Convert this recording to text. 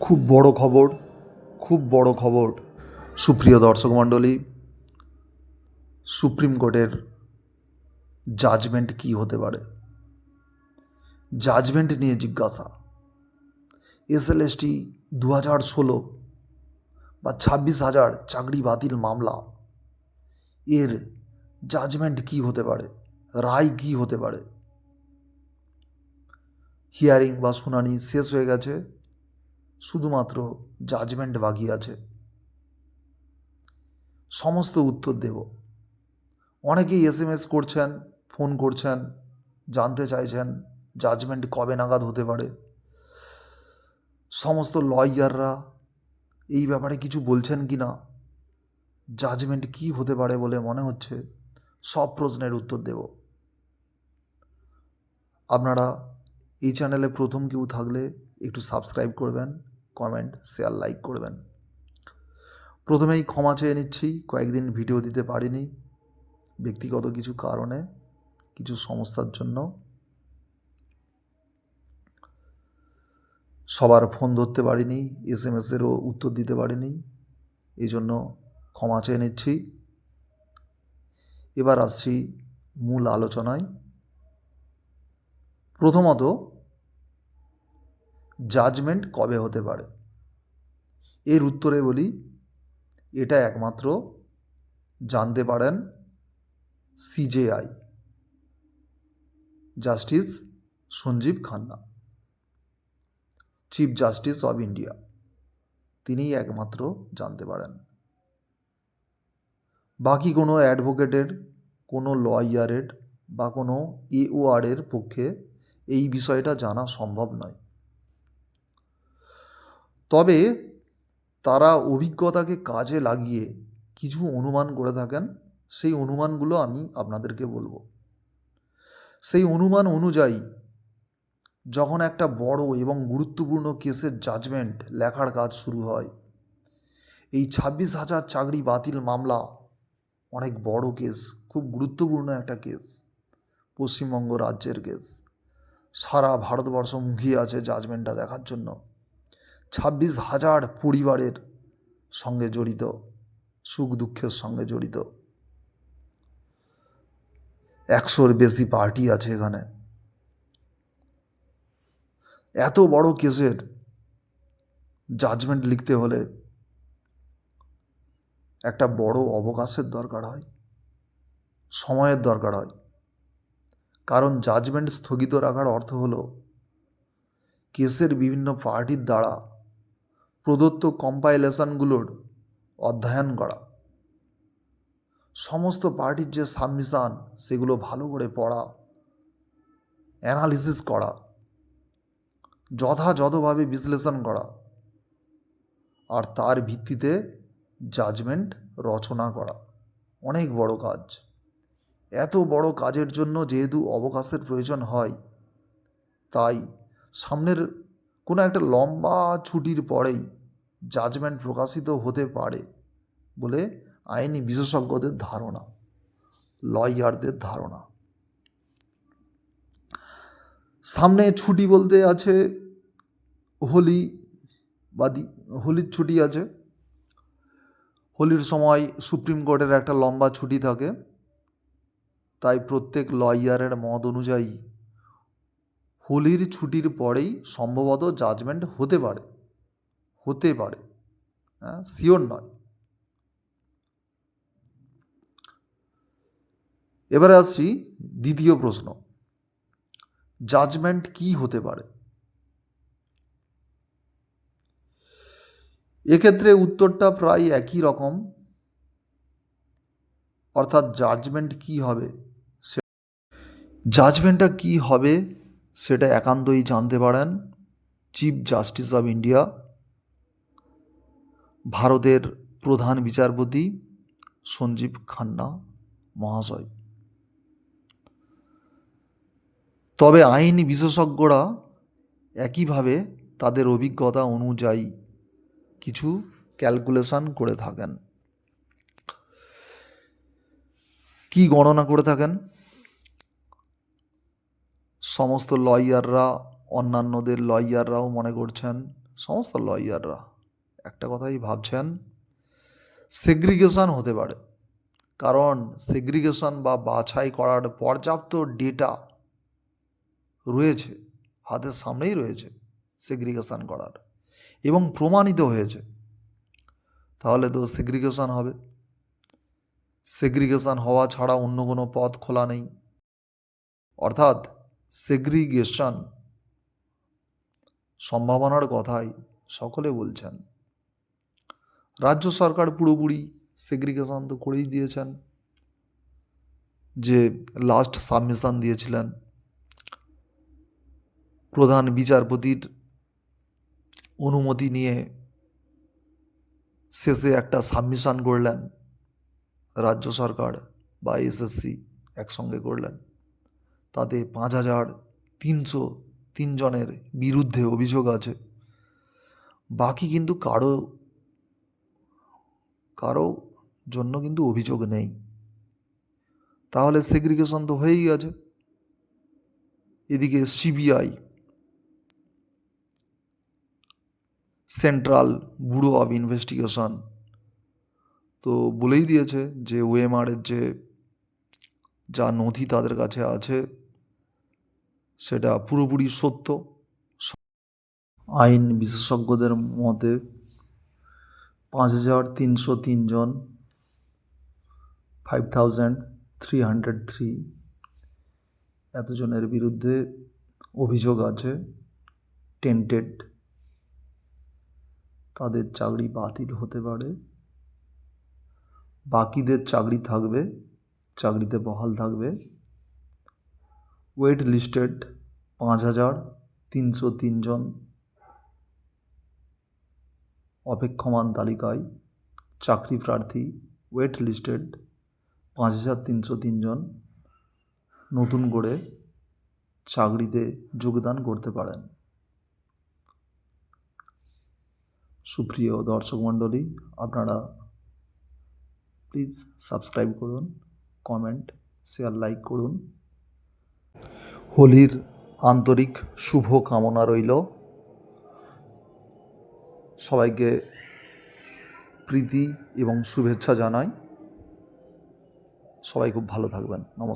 খুব বড় খবর, খুব বড় খবর, সুপ্রিয় দর্শক মণ্ডলী, সুপ্রিম কোর্টের জাজমেন্ট কী হতে পারে? জাজমেন্ট নিয়ে জিজ্ঞাসা। এসএলএসটি দু হাজার ষোলো বা ছাব্বিশ হাজার চাকরি বাতিল মামলা, এর জাজমেন্ট কী হতে পারে? রায় কী হতে পারে? হিয়ারিং বা শুনানি শেষ হয়ে গেছে। শুধুমাত্র জাজমেন্ট বাকি আছে। সমস্ত উত্তর দেব। অনেকেই এস এম এস করছেন ফোন করছেন, জানতে চাইছেন জাজমেন্ট কবে নাগাদ হতে পারে। সমস্ত লয়াররা এই ব্যাপারে কিছু বলছেন কি না? জাজমেন্ট কী হতে পারে বলে মনে হচ্ছে? সব প্রশ্নের উত্তর দেব। আপনারা এই চ্যানেলে প্রথম কেউ থাকলে একটু সাবস্ক্রাইব করবেন কমেন্ট শেয়ার লাইক করবেন। প্রথমেই ক্ষমা চেয়ে নিচ্ছি, কয়েকদিন ভিডিও দিতে পারিনি, ব্যক্তিগত কিছু কারণে, কিছু সমস্যার জন্য। সবার ফোন ধরতে পারিনি এস এম এসেরও উত্তর দিতে পারিনি এই জন্য ক্ষমা চেয়ে নিচ্ছি। এবার আসছি মূল আলোচনায়। প্রথমত জাজমেন্ট কবে হতে পারে? এর উত্তরে বলি, এটা একমাত্র জানতে পারেন CJI justice Sanjiv Khanna chief justice of India তিনিই একমাত্র জানতে পারেন। বাকি কোনো অ্যাডভোকেটের কোনো লয়ারের বা কোনো এওআরের পক্ষে এই বিষয়টা জানা সম্ভব নয়। তবে তারা অভিজ্ঞতাকে কাজে লাগিয়ে কিছু অনুমান করে থাকেন। সেই অনুমানগুলো আমি আপনাদেরকে বলব। সেই অনুমান অনুযায়ী যখন একটা বড় এবং গুরুত্বপূর্ণ কেসের জাজমেন্ট লেখার কাজ শুরু হয়, এই ছাব্বিশ হাজার চাকরি বাতিল মামলা অনেক বড় কেস, খুব গুরুত্বপূর্ণ একটা কেস, পশ্চিমবঙ্গ রাজ্যের কেস। সারা ভারতবর্ষ মুখিয়ে আছে জাজমেন্টটা দেখার জন্য। ছাব্বিশ হাজার পরিবারের সঙ্গে জড়িত, সুখ দুঃখের সঙ্গে জড়িত। একশোর বেশি পার্টি আছে এখানে। এত বড় কেসের জাজমেন্ট লিখতে হলে একটা বড় অবকাশের দরকার হয়, সময়ের দরকার হয়। কারণ জাজমেন্ট স্থগিত রাখার অর্থ হলো, কেসের বিভিন্ন পার্টির দ্বারা প্রদত্ত কম্পাইলেশনগুলোর অধ্যয়ন করা। সমস্ত পার্টির যে সাবমিশান সেগুলো ভালো করে পড়া অ্যানালিসিস করা, যথাযথভাবে বিশ্লেষণ করা, আর তার ভিত্তিতে জাজমেন্ট রচনা করা। অনেক বড় কাজ। এত বড় কাজের জন্য যেহেতু অবকাশের প্রয়োজন হয়, তাই সামনের কোনো একটা লম্বা ছুটির পরেই জাজমেন্ট প্রকাশিত হতে পারে বলে আইনি বিশেষজ্ঞদের ধারণা লয়ারদের ধারণা। সামনে ছুটি বলতে আছে, হোলি বা হোলির ছুটি আছে। হোলির সময় সুপ্রিম কোর্টের একটা লম্বা ছুটি থাকে। তাই প্রত্যেক লয়ারের মত অনুযায়ী হোলির ছুটির পরেই সম্ভবত জাজমেন্ট হতে পারে। হতে পারে। হ্যাঁ শিওর নয়। এবারে আসছি দ্বিতীয় প্রশ্ন। জাজমেন্ট কি হতে পারে? এক্ষেত্রে উত্তরটা প্রায় একই রকম। অর্থাৎ জাজমেন্ট কি হবে? সে জাজমেন্টটা কি হবে সেটা একান্তই জানতে পারেন চিফ জাস্টিস অব ইন্ডিয়া ভারতের প্রধান বিচারপতি সঞ্জীব খান্না মহাশয়। তবে আইন বিশেষজ্ঞরা একইভাবে তাদের অভিজ্ঞতা অনুযায়ী কিছু ক্যালকুলেশন করে থাকেন। কি গণনা করে থাকেন? সমস্ত লয়াররা, অন্যান্যদের লয়াররাও মনে করছেন, সমস্ত লয়াররা একটা কথাই ভাবছেন সেগ্রিগেশন হতে পারে। কারণ সেগ্রিগেশন বা বাছাই করার পর্যাপ্ত ডেটা রয়েছে, হাতের সামনেই রয়েছে সেগ্রিগেশন করার এবং প্রমাণিত হয়েছে। তাহলে তো সেগ্রিগেশন হবে। সেগ্রিগেশন হওয়া ছাড়া অন্য কোনো পথ খোলা নেই। অর্থাৎ সেগ্রিগেশন সম্ভাবনার কথাই সকলে বলছেন। রাজ্য সরকার পুরোপুরি সেগ্রিগেশন তো করেই দিয়েছেন। যে লাস্ট সাবমিশন দিয়েছিলেন। প্রধান বিচারপতির অনুমতি নিয়ে শেষে একটা সাবমিশন করলেন। রাজ্য সরকার বা এসএসসি একসঙ্গে করলেন। তাতে পাঁচ হাজার তিনশো তিনজনের বিরুদ্ধে অভিযোগ আছে। বাকি কিন্তু কারও কারও জন্য কিন্তু অভিযোগ নেই। তাহলে সেগ্রিগেশন তো হয়েই গেছে। এদিকে CBI central bureau of investigation তো বলেই দিয়েছে যে ওএমআরের যে যা নথি তাদের কাছে আছে, সেটা পুরোপুরি সত্য। আইন বিশেষজ্ঞদের মতে পাঁচ হাজার তিনশো তিনজন five thousand three hundred three এতজনের বিরুদ্ধে অভিযোগ আছে টেন্টেড তাদের চাকরি বাতিল হতে পারে। বাকিদের চাকরি থাকবে, চাকরিতে বহাল থাকবে। ওয়েট লিস্টেড পাঁচ হাজার তিনশো তিনজন অপেক্ষমান তালিকায় চাকরি প্রার্থী ওয়েট লিস্টেড পাঁচ হাজার তিনশো তিনজন নতুন করে চাকরিতে যোগদান করতে পারেন। সুপ্রিয় দর্শক মণ্ডলী, আপনারা প্লিজ সাবস্ক্রাইব করুন কমেন্ট শেয়ার লাইক করুন। হোলির আন্তরিক শুভ কামনা রইল। সবাইকে প্রীতি এবং শুভেচ্ছা জানাই। সবাই খুব ভালো থাকবেন। নমস্কার।